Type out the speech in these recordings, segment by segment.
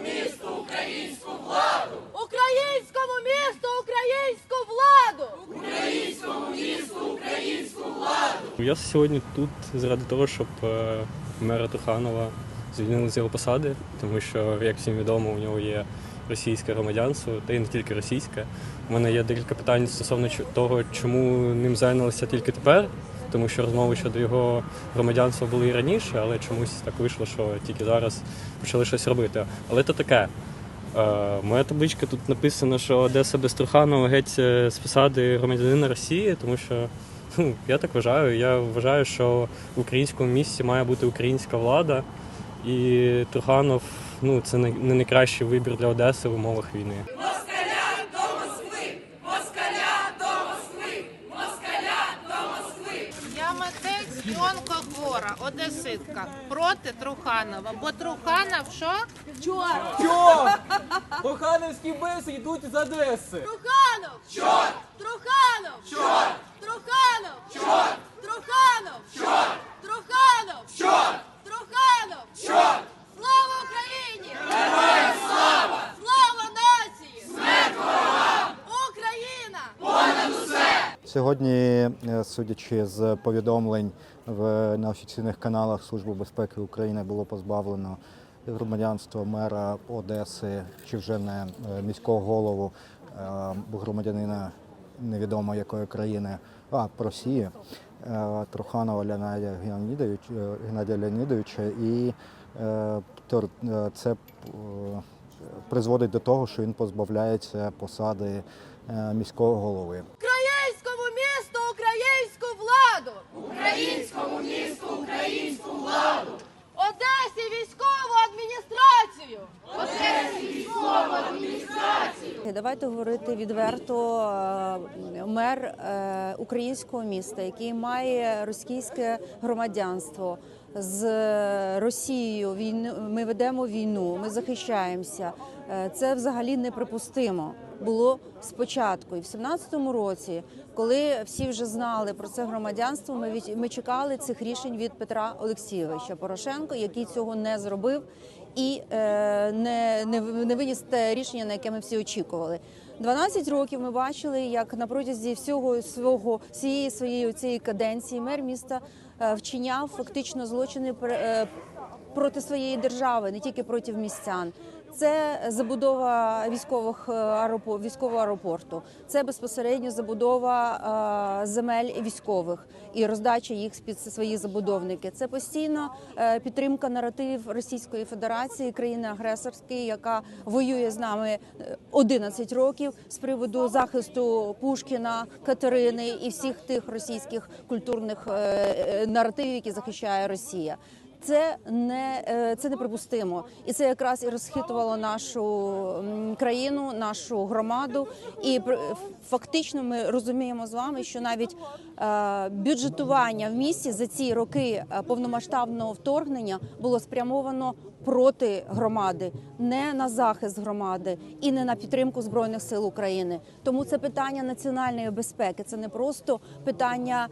місту українську владу! Українському місту українську владу! Українському місту українську владу! Я сьогодні тут заради того, щоб е, мера Труханова звільнили з його посади, тому що, як всім відомо, у нього є російське громадянство, та й не тільки російське. У мене є декілька питань стосовно того, чому ним зайнялися тільки тепер, тому що розмови щодо його громадянства були і раніше, але чомусь так вийшло, що тільки зараз почали щось робити. Але то таке. Е, Моя табличка тут написано, що Одеса без Труханова геть е, з посади громадянина Росії, тому що ну, я так вважаю. Я вважаю, що в українському місті має бути українська влада, і Труханов ну, це не найкращий вибір для Одеси в умовах війни. Я митець онкохвора, одеситка, проти Труханова. Бо Труханов що? Чорт! Чорт! Трухановські беси йдуть з Одеси. Труханов! Чорт! Труханов! Чорт! Труханов! Чорт! Труханов! Чорт! Труханов! Чорт! Труханов! Чорт! Слава Україні! Героям слава! Слава нації! Смерть ворогам! Україна! Сьогодні, е, судячи з повідомлень в на офіційних каналах Служби безпеки України, було позбавлено громадянства мера Одеси чи вже не е, міського голову е, громадянина невідомо якої країни, а Росії Труханова Леонідія Геннадійович- е, Геннадія Леонідовича. І це призводить до того, що він позбавляється посади міського голови. Українському місту українську владу! Українському місту українську владу! Одесі військову адміністрацію! Одесі військову адміністрацію! Давайте говорити відверто. е, Мер е, українського міста, який має російське громадянство з Росією. Війну ми ведемо війну, ми захищаємося. Е, Це взагалі неприпустимо. Було спочатку, і в 17-му році, коли всі вже знали про це громадянство, ми від- ми чекали цих рішень від Петра Олексійовича Порошенко, який цього не зробив і е, не, не, не виніс те рішення, на яке ми всі очікували. 12 років ми бачили, як на протязі всього свого всієї своєї цієї каденції мер міста вчиняв фактично злочини е, проти своєї держави, не тільки проти містян. Це забудова військових е, аеропо- військового аеропорту, це безпосередньо забудова е, земель військових і роздача їх під свої забудовники. Це постійно е, підтримка наративів Російської Федерації, країни агресорської, яка воює з нами е, 11 років з приводу захисту Пушкіна, Катерини і всіх тих російських культурних е, е, наративів, які захищає Росія. Це не е, це неприпустимо, і це якраз і розхитувало нашу країну, нашу громаду. І фактично ми розуміємо з вами, що навіть е, бюджетування в місті за ці роки е, повномасштабного вторгнення було спрямовано проти громади, не на захист громади і не на підтримку збройних сил України. Тому це питання національної безпеки. Це не просто питання.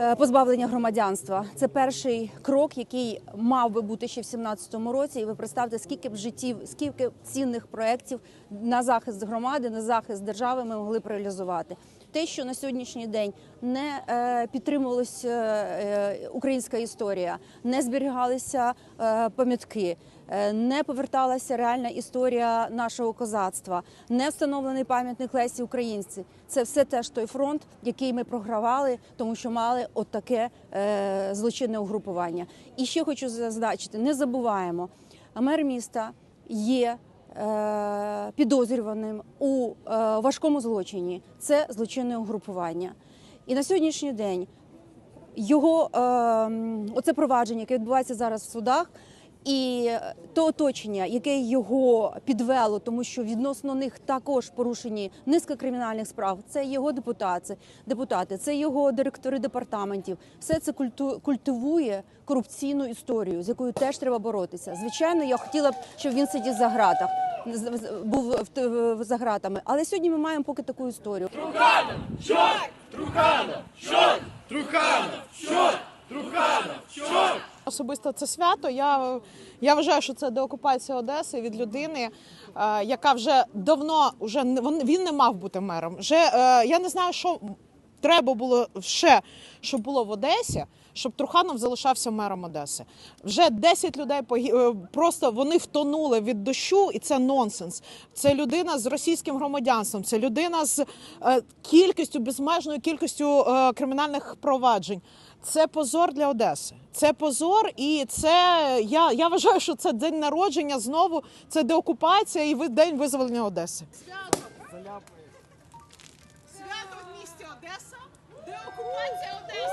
Е, Позбавлення громадянства це перший крок, який мав би бути ще в 17-му році. І ви представте, скільки б життів, скільки цінних проєктів на захист громади, на захист держави ми могли б реалізувати. Те, що на сьогоднішній день не е, підтримувалася е, українська історія, не зберігалися е, пам'ятки, е, не поверталася реальна історія нашого козацтва, не встановлений пам'ятник Лесі Українці. Це все теж той фронт, який ми програвали, тому що мали отаке е, злочинне угрупування. І ще хочу зазначити: не забуваємо, мер міста є. Е, Підозрюваним у е, важкому злочині це злочинне угрупування, і на сьогоднішній день його е, оце провадження, яке відбувається зараз в судах, і то оточення, яке його підвело, тому що відносно них також порушені низка кримінальних справ. Це його депутати, депутати, це його директори департаментів. Все це культивує корупційну історію, з якою теж треба боротися. Звичайно, я хотіла б, щоб він сидів за гратах, був за гратами. Але сьогодні ми маємо поки таку історію. Труханов! Чорт! Труханов! Чорт! Труханов! Чорт! Особисто це свято. Я, я вважаю, що це деокупація Одеси від людини, е, яка вже давно вже він не мав бути мером. Вже е, я не знаю, що треба було ще, щоб було в Одесі, щоб Труханов залишався мером Одеси. Вже 10 людей е, просто вони втонули від дощу, і це нонсенс. Це людина з російським громадянством, це людина з е, кількістю, безмежною кількістю е, кримінальних проваджень. Це позор для Одеси. Це позор, і це я, я вважаю, що це день народження знову. Це деокупація і день визволення Одеси. What's all this?